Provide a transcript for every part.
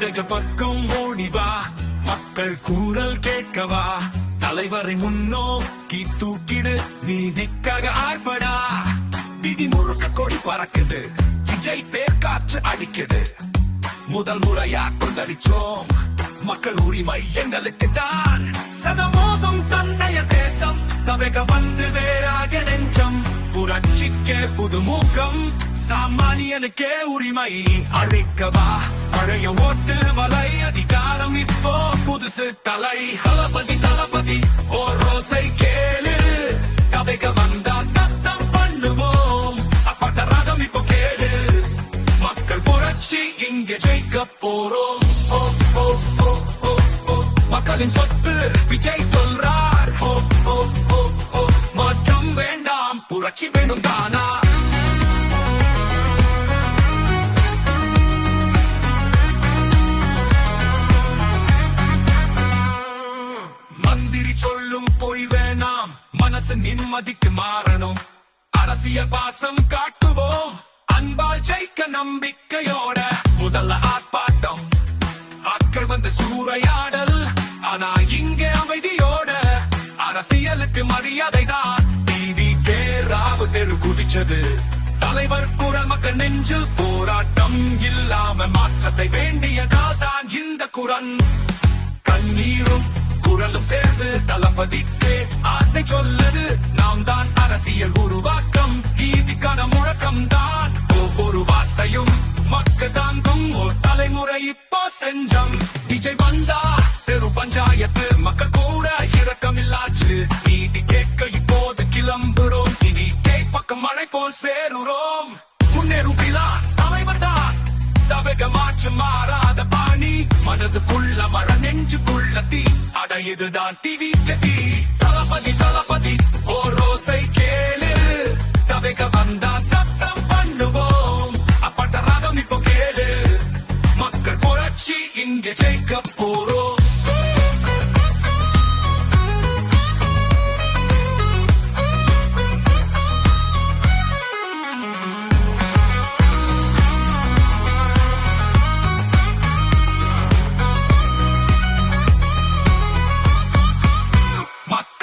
ஜனக பக்கம் ஓடிவா மக்கள் கூறல் கேட்கவா. தலைவரை முன்னோக்கி தூக்கிடு நீதிக்காக ஆர்படா விதி முழுக்க கொடி பறக்குது விஜய் பேர் காற்று அடிக்குது. முதல் முறையா கொந்தளிச்சோம் மக்கள் உரிமை எங்களுக்கு தான். சதமோதும் தன்னைய தேசம் தவக வந்து வேறாக நெஞ்சம். புரட்சிக்கே புதுமுகம் சாமானியனுக்கே உரிமை அழைக்கவா. பழைய ஓட்டு வலை அதிகாரம் இப்போ புதுசு தலை. தளபதி தளபதி ஓ ரோசை கேளு. கதைக்க வந்தா சத்தம் பண்ணுவோம். அப்பட்ட ரகம் இப்போ கேளு. மக்கள் புரட்சி இங்கே ஜெயிக்க போறோம். ஓ, ஓ, ஓ, ஓ, மக்களின் சொத்து விஜய் சொல்றா மந்திரி சொல்லும் பொய் வேணாம். மனசு நிம்மதிக்கு மாறணும். அரசியல் பாசம் காட்டுவோம். அன்பால் ஜெயிக்க நம்பிக்கையோட முதல்ல ஆர்ப்பாட்டம். ஆட்கள் வந்து சூறையாடல். ஆனா இங்கே அமைதியோட அரசியலுக்கு மரியாதை தான் டிவி பேராவு தெரு குதிச்சது. தலைவர் குரல் நெஞ்சு போராட்டம் இல்லாம மாற்றத்தை வேண்டியதால் தான் இந்த குரன் கண்ணீரும் குரலும் சேர்ந்து தளபதிக்கு ஆசை சொல்லுது. நாம் தான் அரசியல் உருவாக்கம் நீதிக்கான முழக்கம் தான். ஒவ்வொரு வார்த்தையும் மக்கள் தாங்கும். ஓர் தலைமுறை இப்போ செஞ்சம். விஜய் வந்தா தெரு பஞ்சாயத்து மக்கள் கூட இரக்கமில்லாச்சு. நீதி கேட்க இப்போது கிளம்புறோம். இனி கேக் பக்கம் மழை போல் சேருறோம். முன்னேறும் பிலான் தலைவர் தான். தவக மாற்று மாறாத இதுதான் டிவி கதி தளபதி தளபதி ஓ ரோசை கேளு. தவக வந்தா சத்தம் பண்ணுவோம். அப்பட்ட ராகம் இப்போ கேளு. மக்கள் புரட்சி இங்கே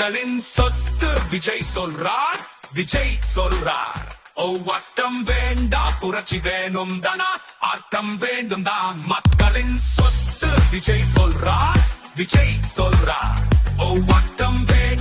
மக்களின் சொத்து விஜய் சொல்றார் விஜய் சொல்றார். ஓ வட்டம் வேண்டாம் புரட்சி வேணும் தானா? ஆட்டம் வேண்டும் தான். மக்களின் சொத்து விஜய் சொல்றார் விஜய் சொல்றார். ஓ வட்டம் வேண்டாம்